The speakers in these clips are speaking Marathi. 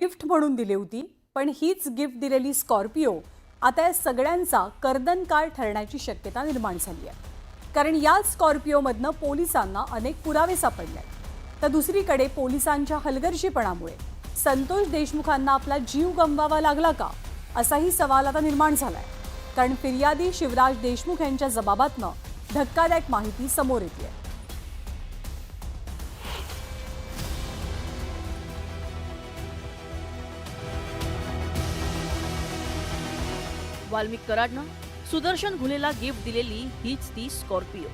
गिफ्ट म्हणून दिली होती पण हीच गिफ्ट दिलेली स्कॉर्पिओ आता या सगळ्यांचा कर्दनकाळ ठरण्याची शक्यता निर्माण झाली आहे. कारण याच स्कॉर्पिओमधनं पोलिसांना अनेक पुरावे सापडले तर दुसरीकडे पोलिसांच्या हलगर्जीपणामुळे संतोष देशमुखांना आपला जीव गमवावा लागला का असाही सवाल आता निर्माण झाला आहे कारण फिर्यादी शिवराज देशमुख यांच्या जबाबातनं धक्कादायक माहिती समोर येते आहे वाल्मिक कराडनं सुदर्शन घुलेला गिफ्ट दिलेली हीच ती Scorpio.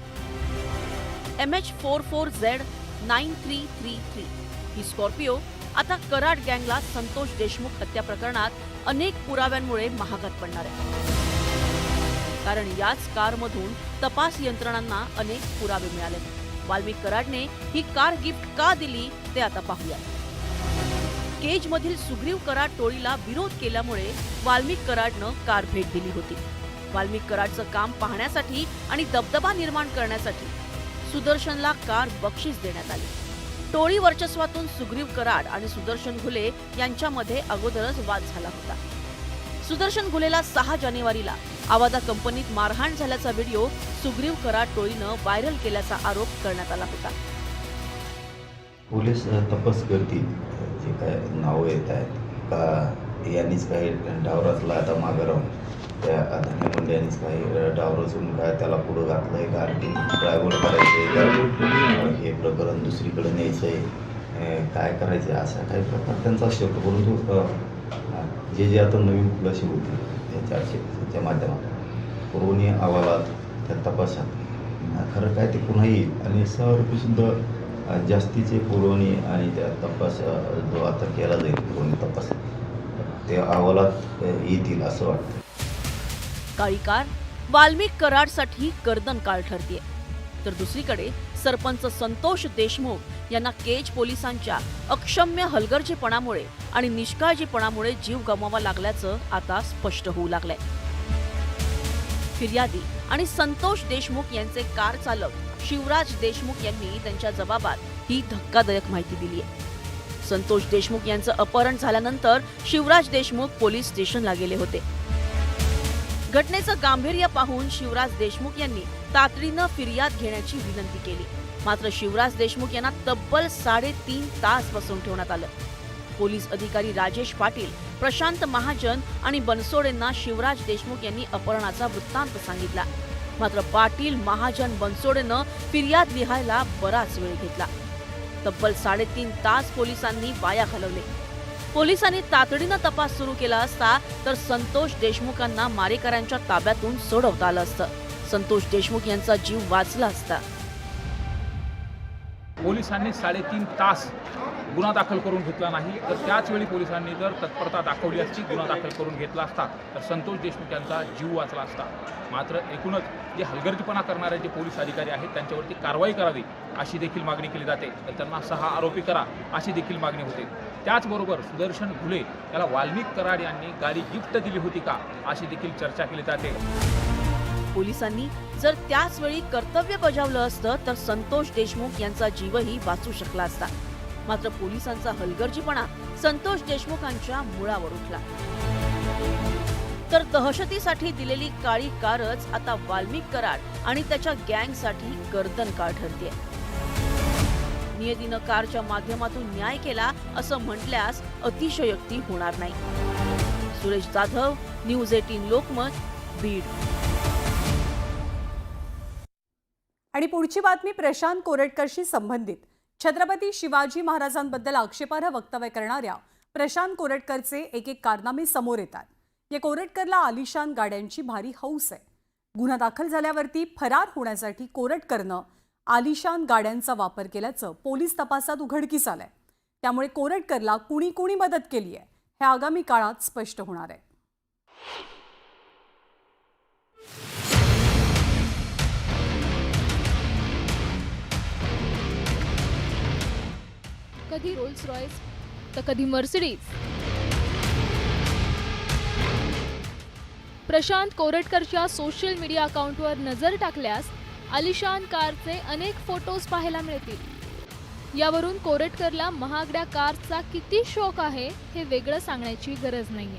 M H four four Z nine three three three ही स्कॉर्पिओ आता कराड गँगला संतोष देशमुख हत्या प्रकरणात अनेक पुराव्यांमुळे महागात पडणार आहे. कारण याच कारमधून तपास यंत्रणांना अनेक पुरावे मिळाले वाल्मिक कराडने ही कार गिफ्ट का दिली ते आता पाहूया केज मधील सुग्रीव कराड टोळीला विरोध केल्यामुळे वाल्मिक कराडनं कार भेट दिली होती. वाल्मिक कराडचं काम पाहण्यासाठी आणि दबदबा निर्माण करण्यासाठी सुदर्शनला कार बक्षीस देण्यात आली. टोळी वर्चस्वातून सुग्रीव कराड आणि सुदर्शन घुले यांच्यामध्ये अगोदरच वाद झाला होता. सुदर्शन घुलेला सहा जानेवारीला आवादा कंपनीत मारहाण झाल्याचा व्हिडिओ सुग्रीव कराड टोळीनं व्हायरल केल्याचा आरोप करण्यात आला होता. पोलीस तपास करतील. जे काय नावं येत आहेत. का यांनीच काही डाव रचला आता मागं राहून? त्या धन्य मुंडे काही डाव रचून काय त्याला पुढं घातलं आहे का आणखी ड्रायव्हर करायचं आहे हे प्रकरण दुसरीकडे न्यायचं आहे काय करायचं आहे असा काही प्रकार त्यांचा असू परंतु जे जे आता नवीन खुलाशी होती त्या चारशेच्या माध्यमातून. पुरवणी अहवालात त्या तपासात. खरं काय ते पुन्हा येईल? आणि सहा रुपयेसुद्धा जास्तीचे पुरवणी आणि त्या तपास जो आता केला जाईल पुरवणी तपास ते अहवालात येतील असं वाटतं. काळी कार वाल्मिक कराडसाठी गर्दन काळ ठरतीये. तर दुसरीकडे सरपंच संतोष देशमुख यांना केज पोलिसांच्या अक्षम्य हलगर्जीपणामुळे आणि निष्काळजीपणामुळे जीव गमवावा लागल्याचं आता स्पष्ट होऊ लागलंय. फिर्यादी आणि संतोष देशमुख यांचे कार चालक शिवराज देशमुख यांनी त्यांच्या जबाबात ही धक्कादायक माहिती दिली आहे. संतोष देशमुख यांचं अपहरण झाल्यानंतर शिवराज देशमुख पोलीस स्टेशनला गेले होते. घटनेचं गांभीर्य पाहून शिवराज देशमुख यांनी तातडीनं फिर्याद घेण्याची विनंती केली. मात्र शिवराज देशमुख यांना तब्बल साडेतीन तास बसवून ठेवण्यात आलं. पोलीस अधिकारी राजेश पाटील प्रशांत महाजन आणि बनसोडेंना शिवराज देशमुख यांनी अपहरणाचा वृत्तांत सांगितला. मात्र पाटील महाजन बनसोडेनं फिर्याद लिहायला बराच वेळ घेतला. तब्बल साडेतीन तास पोलिसांनी वाया घालवले. पोलिसांनी तातडीनं तपास सुरू केला असता तर संतोष देशमुखांना मारेकऱ्यांच्या ताब्यातून सोडवता आलं असतं. संतोष देशमुख यांचा जीव वाचला असता. पोलिसांनी साडेतीन तास गुन्हा दाखल करून घेतला नाही तर त्याचवेळी पोलिसांनी जर तत्परता दाखवली असती गुन्हा दाखल करून घेतला असता तर संतोष देशमुख यांचा जीव वाचला असता. मात्र एकूणच जे हलगर्जीपणा करणारे जे पोलीस अधिकारी आहेत त्यांच्यावरती कारवाई करावी अशी देखील मागणी केली जाते. तर त्यांना सहा आरोपी करा अशी देखील मागणी होते. त्याचबरोबर सुदर्शन घुले याला वाल्मिक कराड यांनी गाडी गिफ्ट दिली होती का अशी देखील चर्चा केली जाते. पोलिसांनी जर त्याच वेळी कर्तव्य बजावलं असतं तर संतोष देशमुख यांचा जीवही वाचू शकला असता. मात्र पोलिसांचा हलगर्जीपणा संतोष देशमुखांच्या मुळावर उठला. तर दहशतीसाठी दिलेली काळी कारच आता वाल्मिक कराड आणि त्याच्या गँगसाठी गर्दन काळ ठरते नियतीनं कारच्या माध्यमातून न्याय केला असं म्हटल्यास अतिशयोक्ती होणार नाही. Suresh Jadhav news eighteen Lokmat Beed. आणि पुढची बातमी प्रशांत कोरटकरशी संबंधित. छत्रपती शिवाजी महाराजांबद्दल आक्षेपार्ह वक्तव्य करणाऱ्या प्रशांत कोरटकरचे एक एक कारनामे समोर येतात. या कोरटकरला आलिशान गाड्यांची भारी हौस आहे. गुन्हा दाखल झाल्यावरती फरार होण्यासाठी कोरटकरनं आलिशान गाड्यांचा वापर केल्याचं पोलीस तपासात उघडकीस आलंय. त्यामुळे कोरटकरला कुणी कुणी मदत केली आहे हे आगामी काळात स्पष्ट होणार आहे. कधी रोल्स रॉयस तर कधी मर्सिडीज प्रशांत कोरटकरच्या सोशल मीडिया अकाउंटवर नजर टाकल्यास अलिशान कारचे अनेक फोटोज पाहायला मिळतील. यावरून कोरटकरला महागड्या कारचा किती शौक आहे हे वेगळं सांगण्याची गरज नाहीये.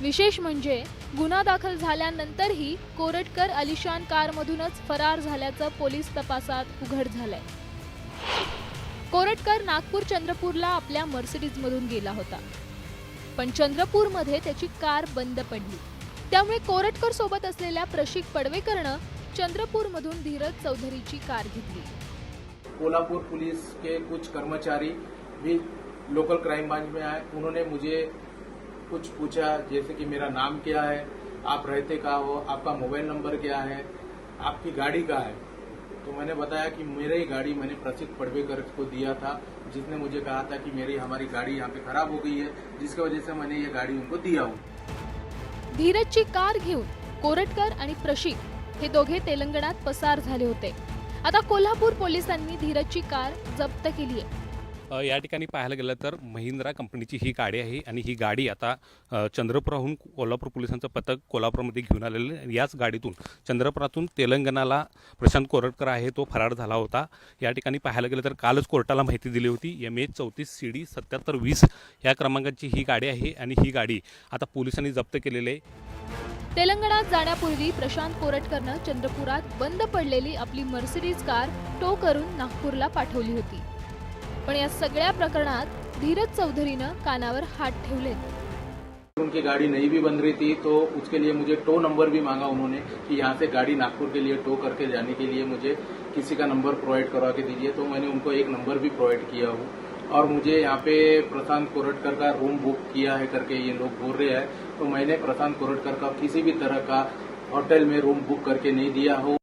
विशेष म्हणजे गुन्हा दाखल झाल्यानंतरही कोरटकर अलिशान कारमधूनच फरार झाल्याचं पोलीस तपासात उघड झालंय. कोरटकर नागपूर चंद्रपूरला आपल्या मर्सिडीजमधून गेला होता. पण चंद्रपूरमध्ये त्याची कार बंद पडली. त्यामुळे कोरटकर सोबत असलेल्या प्रशिक पडवेकरनं चंद्रपूरमधून धीरज चौधरीची कार घेतली. कोल्हापुर पुलिस के कुछ कर्मचारी भी लोकल क्राइम ब्रांच में आए. उन्होंने मुझे कुछ पूछा जैसे कि मेरा नाम क्या है आप रहते कहाँ हो आपका मोबाइल नंबर क्या है आपकी गाड़ी कहाँ है? तो मैंने बताया कि मेरी ही गाड़ी मैंने प्रसिद्ध पड़वेकर को दिया था जिसने मुझे कहा था कि मेरी हमारी गाड़ी यहाँ पे खराब हो गई है जिसकी वजह से मैंने ये गाड़ी उनको दिया हूँ। धीरजची कार घेऊन कोरटकर आणि प्रशिक हे दोघे तेलंगणात पसार झाले होते. आता कोल्हापूर पोलिसांनी धीरजची कार जप्त केली आहे. या ठिकाणी पाहायला गेलं तर महिंद्रा कंपनीची ही गाडी आहे आणि ही गाडी आता चंद्रपुराहून कोल्हापूर पोलिसांचं पथक कोल्हापूरमध्ये घेऊन आलेलं आहे. याच गाडीतून चंद्रपुरातून तेलंगणाला प्रशांत कोरटकर आहे तो फरार झाला होता. या ठिकाणी पाहायला गेलं तर कालच कोर्टाला माहिती दिली होती. एम एच चौतीस सी डी सत्याहत्तर वीस या क्रमांकाची ही गाडी आहे आणि ही गाडी आता पोलिसांनी जप्त केलेली आहे. तेलंगणात जाण्यापूर्वी प्रशांत कोरटकरनं चंद्रपुरात बंद पडलेली आपली मर्सिडीज कार टो करून नागपूरला पाठवली होती. पण या सगळ्या प्रकरणात धीरज चौधरीनं कानावर हात ठेवलेत. उनकी गाड़ी नहीं भी बन रही थी तो उसके लिए मुझे टो नंबर भी मांगा उन्होंने कि यहाँ से गाड़ी नागपुर के लिए टो करके जाने के लिए मुझे किसी का नंबर प्रोवाइड करवा के दीजिए। तो मैंने उनको एक नंबर भी प्रोवाइड किया हूँ। और मुझे यहाँ पे प्रशांत कोरटकर का रूम बुक किया है करके ये लोग बोल रहे हैं। तो मैंने प्रशांत कोरटकर का किसी भी तरह का होटल में रूम बुक करके नहीं दिया हो।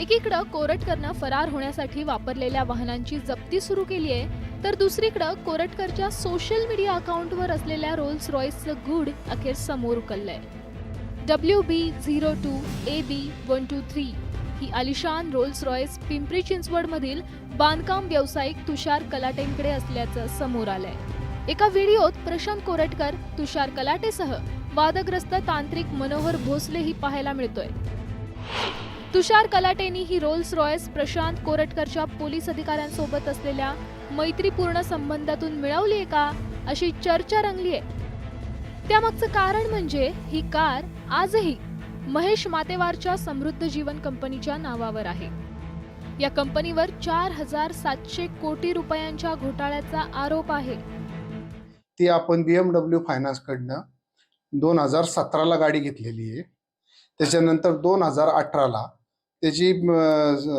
एकीकडं कोरटकरनं फरार होण्यासाठी वापरलेल्या वाहनांची जप्ती सुरू केली आहे तर दुसरीकडं कोरटकरच्या सोशल मीडिया अकाउंटवर असलेल्या रोल्स रॉईसचं गुढ अखेर समोर उकललंय. W B zero two A B one two three ही आलिशान रोल्स रॉयस पिंपरी चिंचवडमधील बांधकाम व्यावसायिक तुषार कलाटेंकडे असल्याचं समोर आलंय. एका व्हिडिओत प्रशांत कोरटकर तुषार कलाटेसह वादग्रस्त तांत्रिक मनोहर भोसलेही पाहायला मिळतोय. तुषार कलाटेनी ही रोल्स रॉयस प्रशांत कोरटकरच्या पोलीस अधिकाऱ्यांसोबत असलेल्या मैत्रीपूर्ण संबंधातून मिळवली आहे का अशी चर्चा रंगली आहे. त्यामागचं कारण म्हणजे ही कार आजही महेश मातेवारच्या समृद्ध जीवन कंपनीच्या नावावर आहे. या कंपनीवर चार हजार सातशे कोटी रुपयांच्या घोटाळ्याचा आरोप आहे. ती आपण बी एम डब्ल्यू दोन हजार सतराला गाडी घेतलेली आहे. त्याच्यानंतर दोन हजार अठराला त्याची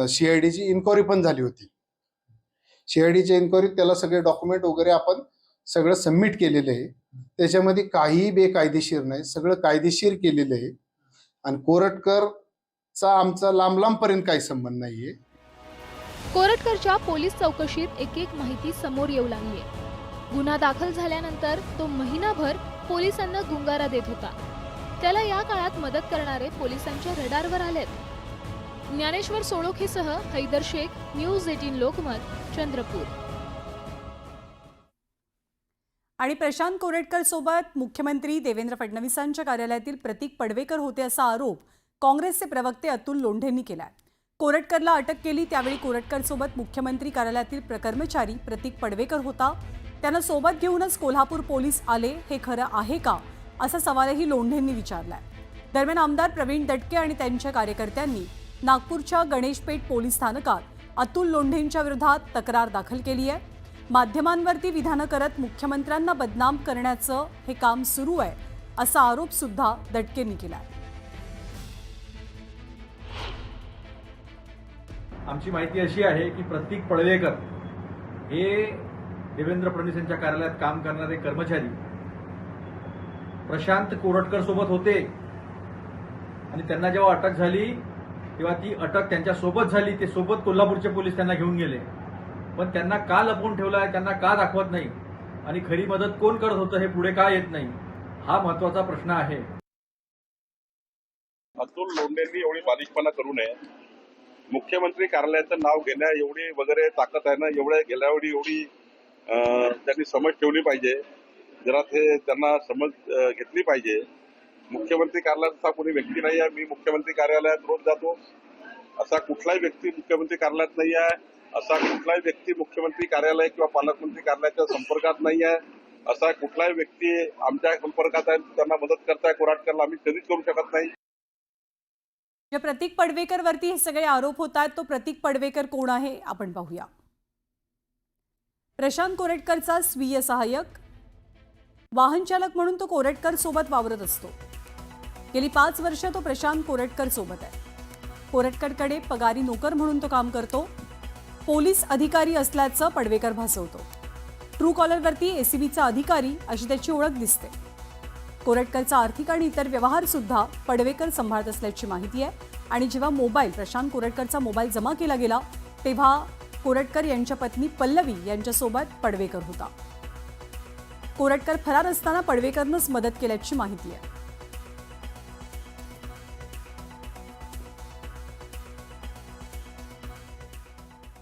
सी आय डीची इन्क्वायरी पण झाली होती. सी आय डीच्या इन्क्वायरीत त्याला सगळे डॉक्युमेंट वगैरे आपण सगळं सबमिट केलेलं आहे. त्याच्यामध्ये काहीही बेकायदेशीर नाही. सगळं कायदेशीर केलेलं आहे. आणि कोरटकरचा आमचा लांब लांबपर्यंत काही संबंध नाहीये. कोरटकरच्या पोलीस चौकशीत एक एक माहिती समोर येऊ लागली आहे गुन्हा दाखल झाल्यानंतर तो महिनाभर पोलिसांना गुंगारा देत होता. त्याला या काळात मदत करणारे पोलिसांच्या रडारवर आलेत. ज्ञानेश्वर सोळोखेसह हैदर शेख न्यूज एटीन लोकमत चंद्रपूर. आणि प्रशांत कोरेटकर सोबत मुख्यमंत्री देवेंद्र फडणवीसांच्या कार्यालयातील प्रतीक पडवेकर होते असा आरोप काँग्रेसचे प्रवक्ते अतुल लोंढेंनी केलाय. कोरटकरला अटक केली त्यावेळी कोरटकर सोबत मुख्यमंत्री कार्यालयातील प्र- कर्मचारी प्रतीक पडवेकर होता. त्यांना सोबत घेऊनच कोल्हापूर पोलीस आले हे खरं आहे का? असा सवालही लोंढेंनी विचारलाय. दरम्यान आमदार प्रवीण दटके आणि त्यांच्या कार्यकर्त्यांनी नागपूरच्या गणेशपेठ पोलीस स्थानकात अतुल लोंढेंच्या विरोधात तक्रार दाखल केली आहे. माध्यमांवरती विधानं करत मुख्यमंत्र्यांना बदनाम करण्याचं हे काम सुरू आहे असा आरोप सुद्धा दटकेंनी केला आमची माहिती अशी आहे की प्रतीक पडवेकर हे देवेंद्र फडणवीस यांच्या कार्यालयात काम करणारे कर्मचारी प्रशांत कोरटकर सोबत होते. आणि त्यांना जेव्हा अटक झाली तेव्हा ती अटक त्यांच्यासोबत झाली ते सोबत कोल्हापूरचे पोलीस त्यांना घेऊन गेले. पण त्यांना का लपवून ठेवलं आहे त्यांना का दाखवत नाही? आणि खरी मदत कोण करत होतं हे पुढे का येत नाही? हा महत्त्वाचा प्रश्न आहे. अतुल लोंढेंनी एवढी बारीकपणा करू नये. मुख्यमंत्री कार्यालयाचं नाव घेण्या एवढी वगैरे ताकद आहे ना एवढ्या गेल्या वेळी एवढी त्यांनी समज ठेवली पाहिजे. जरा ते त्यांना समज घेतली पाहिजे. मुख्यमंत्री कार्यालयात असा कोणी व्यक्ती नाही आहे मी मुख्यमंत्री कार्यालयात रोज जातो. असा कुठलाही व्यक्ती मुख्यमंत्री कार्यालयात नाही आहे असा कुठलाही व्यक्ती मुख्यमंत्री कार्यालय किंवा पालकमंत्री कार्यालयाच्या संपर्कात नाही आहे असा कुठलाही व्यक्ती आमच्या संपर्कात आहे त्यांना मदत करताय कोराटकरला आम्ही कधीच करू शकत नाही. या प्रतीक पडवेकर वरती हे सगळे आरोप होत आहेत. तो प्रतीक पडवेकर कोण आहे? आपण पाहूया. प्रशांत कोरेटकरचा स्वीय सहाय्यक वाहन चालक म्हणून तो कोरेटकर सोबत वावरत असतो. गेली पाच वर्ष तो प्रशांत कोरेटकर सोबत आहे. कोरटकरकडे पगारी नोकर म्हणून तो काम करतो. पोलीस अधिकारी असल्याचं पडवेकर भासवतो. ट्रू कॉलरवरती एसीबीचा अधिकारी अशी त्याची ओळख दिसते. कोरटकरचा आर्थिक आणि इतर व्यवहार सुद्धा पडवेकर सांभाळत असल्याची माहिती आहे. आणि जेव्हा मोबाईल प्रशांत कोरटकरचा मोबाईल जमा केला गेला तेव्हा कोरटकर यांच्या पत्नी पल्लवी यांच्यासोबत पडवेकर होता. कोरटकर फरार असताना पडवेकरनंच मदत केल्याची माहिती आहे.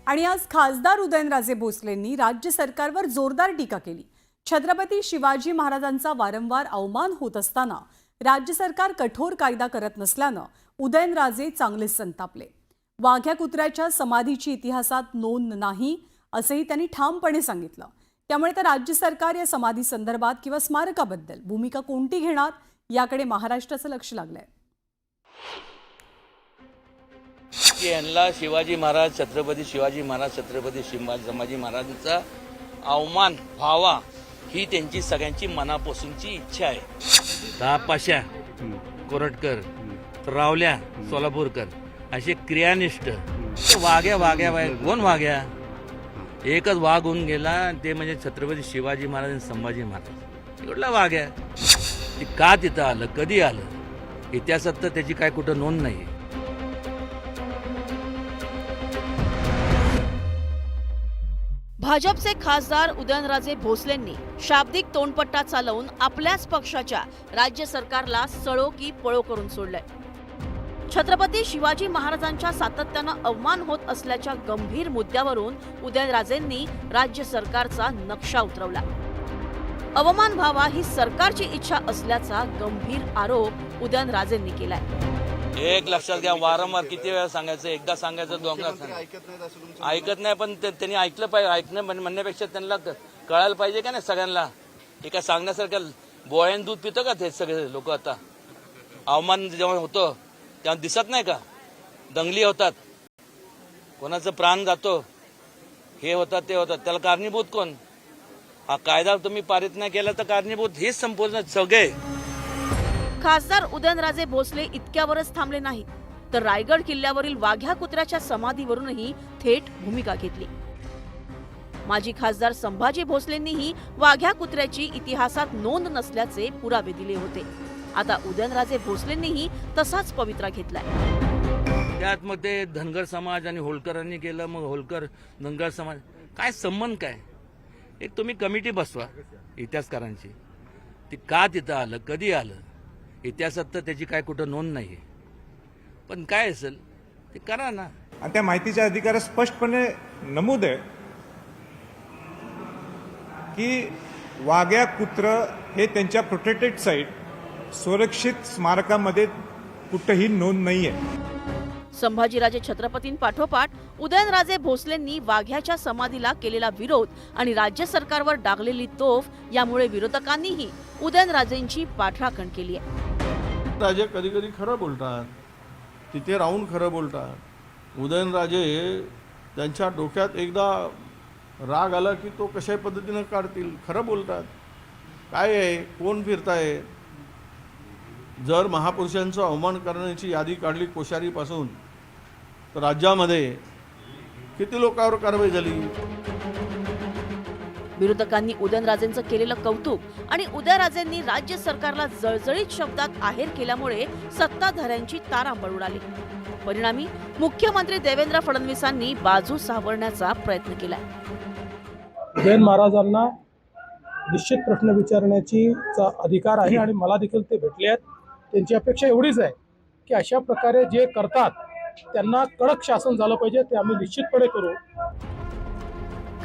आणि आज खासदार उदयनराजे भोसलेंनी राज्य सरकारवर जोरदार टीका केली. छत्रपती शिवाजी महाराजांचा वारंवार अवमान होत असताना राज्य सरकार कठोर कायदा करत नसल्यानं उदयनराजे चांगलेच संतापले. वाघ्या कुत्र्याच्या समाधीची इतिहासात नोंद नाही असंही त्यांनी ठामपणे सांगितलं. त्यामुळे तर राज्य सरकार या समाधी संदर्भात किंवा स्मारकाबद्दल भूमिका कोणती घेणार याकडे महाराष्ट्राचं लक्ष लागलंय. की यांना शिवाजी महाराज छत्रपती शिवाजी महाराज छत्रपती शिवाजी संभाजी महाराजांचा अवमान व्हावा ही त्यांची सगळ्यांची मनापासूनची इच्छा आहे. तापाशा कोरटकर रावल्या सोलापूरकर असे क्रियानिष्ठ. वाघ्या वाघ्या कोण वाघ्या? एकच वाघ होऊन गेला आणि ते म्हणजे छत्रपती शिवाजी महाराज आणि संभाजी महाराज. एवढला वाघ आहे. का तिथं आलं? कधी आलं? इतिहासात तर त्याची काय कुठं नोंद नाही भाजपचे खासदार उदयनराजे भोसलेंनी शाब्दिक तोंडपट्टा चालवून आपल्याच पक्षाच्या राज्य सरकारला सळो की पळो करून सोडलंय. छत्रपती शिवाजी महाराजांच्या सातत्यानं अवमान होत असल्याच्या गंभीर मुद्द्यावरून उदयनराजेंनी राज्य सरकारचा नक्षा उतरवला. अवमान व्हावा ही सरकारची इच्छा असल्याचा गंभीर आरोप उदयनराजेंनी केलाय. एक लक्षात घ्या वारंवार किती वेळा सांगायचं एकदा सांगायचं दोनदा सांगायचं. ऐकत नाही पण ते- त्यांनी ऐकलं पाहिजे ऐकणं म्हण- म्हणण्यापेक्षा त्यांना क- कळायला पाहिजे का नाही सगळ्यांना? हे काय सांगण्यासारखं बोळ्यान दूध पितं का ते सगळे लोक आता? अवमान जेव्हा होतं त्या दिसत नाही का? दंगली होतात. कोणाचं प्राण जातो हे होतात ते होतात. त्याला कारणीभूत कोण? हा कायदा तुम्ही पारित नाही केला तर कारणीभूत हेच संपूर्ण सगळे. खासदार उदयनराजे भोसले इतक्यावरच थांबले नाहीत तर रायगड किल्ल्यावरील वाघ्या कुत्र्याच्या समाधीवरूनही थेट भूमिका घेतली. माजी खासदार संभाजी भोसलेंनीही वाघ्या कुत्र्याची इतिहासात नोंद नसल्याचे पुरावे दिले होते. आता उदयनराजे भोसलेंनीही तसाच पवित्रा घेतलाय. त्यात मग ते धनगर समाज आणि होळकरांनी केलं मग होळकर धनगर समाज. काय संबंध काय? एक तुम्ही कमिटी बसवा इतिहासकारांची. ती का तिथं आलं कधी आलं? इतिहासात तर त्याची काय कुठं नोंद नाही पण काय असेल ते करा ना. आणि त्या माहितीच्या अधिकारात स्पष्टपणे नमूद आहे की वाघ्या कुत्र हे त्यांच्या प्रोटेक्टेड साईट सुरक्षित स्मारकामध्ये कुठंही नोंद नाही आहे संभाजीराजे छत्रपतींपाठोपाठ उदयनराजे भोसलेंनी वाघ्याच्या समाधीला केलेला विरोध आणि राज्य सरकारवर डागलेली तोफ यामुळे विरोधकांनीही उदयनराजेंची पाठराखण केली आहे. राजे कधी कधी खरं बोलतात तिथे राहून खरं बोलतात. उदयनराजे त्यांच्या डोक्यात एकदा राग आला की तो कशा पद्धतीनं काढतील खरं बोलतात. काय आहे कोण फिरताय जर महापुरुषांचा अवमान करण्याची यादी काढली कोश्यारीपासून तर राज्यामध्ये किती लोकांवर कारवाई झाली? विरोधकांनी उदयनराजेंचं केलेलं कौतुक आणि उदयराजेंनी राज्य सरकारला जळजळीत शब्दात आहेर केल्यामुळे सत्ताधाऱ्यांची तारांबळ उडाली. परिणामी मुख्यमंत्री देवेंद्र फडणवीसांनी बाजू सावरण्याचा प्रयत्न केलाय. जैन महाराजांना निश्चित प्रश्न विचारण्याची चा अधिकार आहे आणि मला देखील ते भेटले आहेत. त्यांची अपेक्षा एवढीच आहे की अशा प्रकारे जे करतात त्यांना कडक शासन झालं पाहिजे ते आम्ही निश्चितपणे करू.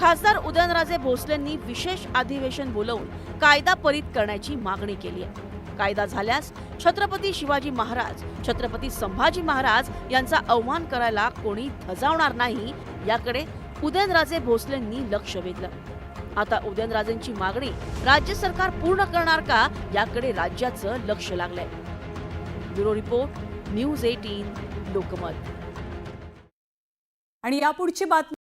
खासदार उदयनराजे भोसलेंनी विशेष अधिवेशन बोलवून कायदा परित करण्याची मागणी केली आहे. कायदा झाल्यास छत्रपती शिवाजी महाराज छत्रपती संभाजी महाराज यांचा अवमान करायला कोणी धजावणार नाही याकडे उदयनराजे भोसलेंनी लक्ष वेधलं. आता उदयनराजेंची मागणी राज्य सरकार पूर्ण करणार का याकडे राज्याचं लक्ष लागलंय. Bureau report news eighteen Lokmat. आणि यापुढची बातमी